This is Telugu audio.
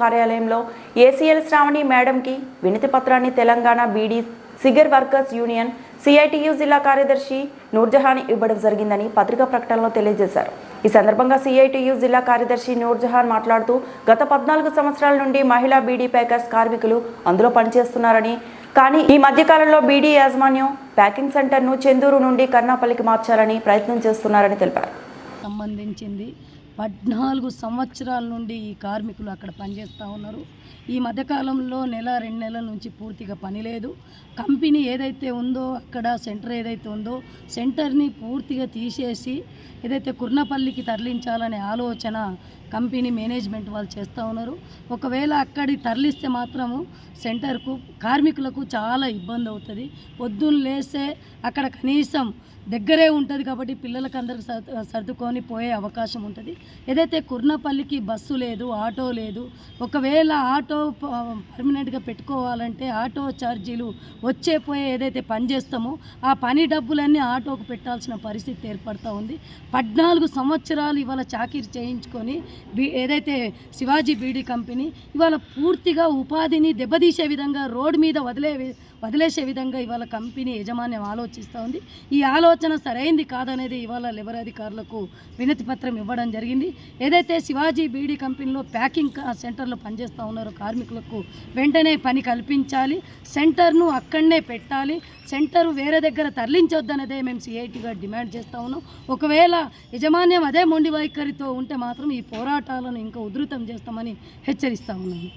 కార్యాలయంలో ఏసీఎల్ శ్రావణి మేడంకి వినతి పత్రాన్ని Telangana beedi cigar workers union CITU జిల్లా కార్యదర్శి నూర్జహాన్ ఇవ్వడం జరిగిందని పత్రికా ప్రకటనలో తెలియజేశారు. ఈ సందర్భంగా సిఐటియు జిల్లా కార్యదర్శి నూర్జహాన్ మాట్లాడుతూ గత పద్నాలుగు సంవత్సరాల నుండి మహిళా బీడీ ప్యాకర్స్ కార్మికులు అందులో పనిచేస్తున్నారని కానీ ఈ మధ్యకాలంలో బీడీ యాజమాన్యం ప్యాకింగ్ సెంటర్ను చెందూరు నుండి కర్ణాపల్లికి మార్చాలని ప్రయత్నం చేస్తున్నారని తెలిపారు. సంబంధించింది పద్నాలుగు సంవత్సరాల నుండి ఈ కార్మికులు అక్కడ పనిచేస్తూ ఉన్నారు. ఈ మధ్యకాలంలో నెల రెండు నెలల నుంచి పూర్తిగా పని లేదు. కంపెనీ ఏదైతే ఉందో అక్కడ సెంటర్ ఏదైతే ఉందో సెంటర్ని పూర్తిగా తీసేసి ఏదైతే కుర్నపల్లికి తరలించాలనే ఆలోచన కంపెనీ మేనేజ్మెంట్ వాళ్ళు చేస్తూ ఉన్నారు. ఒకవేళ అక్కడి తరలిస్తే మాత్రము సెంటర్కు కార్మికులకు చాలా ఇబ్బంది అవుతుంది. పొద్దున్న లేస్తే అక్కడ కనీసం దగ్గరే ఉంటుంది కాబట్టి పిల్లలకు అందరికి సర్దుకొని పోయే అవకాశం ఉంటుంది. ఏదైతే కుర్నపల్లికి బస్సు లేదు ఆటో లేదు ఒకవేళ ఆటో ప- పర్మనెంట్గా పెట్టుకోవాలంటే ఆటో ఛార్జీలు వచ్చే పోయే ఏదైతే పని చేస్తామో ఆ పని డబ్బులన్నీ ఆటోకు పెట్టాల్సిన పరిస్థితి ఏర్పడుతూ ఉంది. పద్నాలుగు సంవత్సరాలు ఇవాళ చాకిరి చేయించుకొని బీ ఏదైతే శివాజీ బీడీ కంపెనీ ఇవాళ పూర్తిగా ఉపాధిని దెబ్బతీసే విధంగా రోడ్డు మీద వదిలే వదిలేసే విధంగా ఇవాళ కంపెనీ యజమాన్యం ఆలోచిస్తూ ఉంది. ఈ ఆలోచన సరైంది కాదనేది ఇవాళ లిబర్ అధికారులకు వినతి పత్రం ఇవ్వడం జరిగింది. ఏదైతే శివాజీ బీడీ కంపెనీలో ప్యాకింగ్ సెంటర్లో పనిచేస్తూ ఉన్నారో కార్మికులకు వెంటనే పని కల్పించాలి. సెంటర్ను అక్కడనే పెట్టాలి. సెంటర్ వేరే దగ్గర తరలించొద్దనేదే మేము సిఐటిగా డిమాండ్ చేస్తూ ఉన్నాం. ఒకవేళ యజమాన్యం అదే మొండి వైఖరితో ఉంటే మాత్రం ఈ పోరాటాలను ఇంకా ఉధృతం చేస్తామని హెచ్చరిస్తా ఉన్నాను.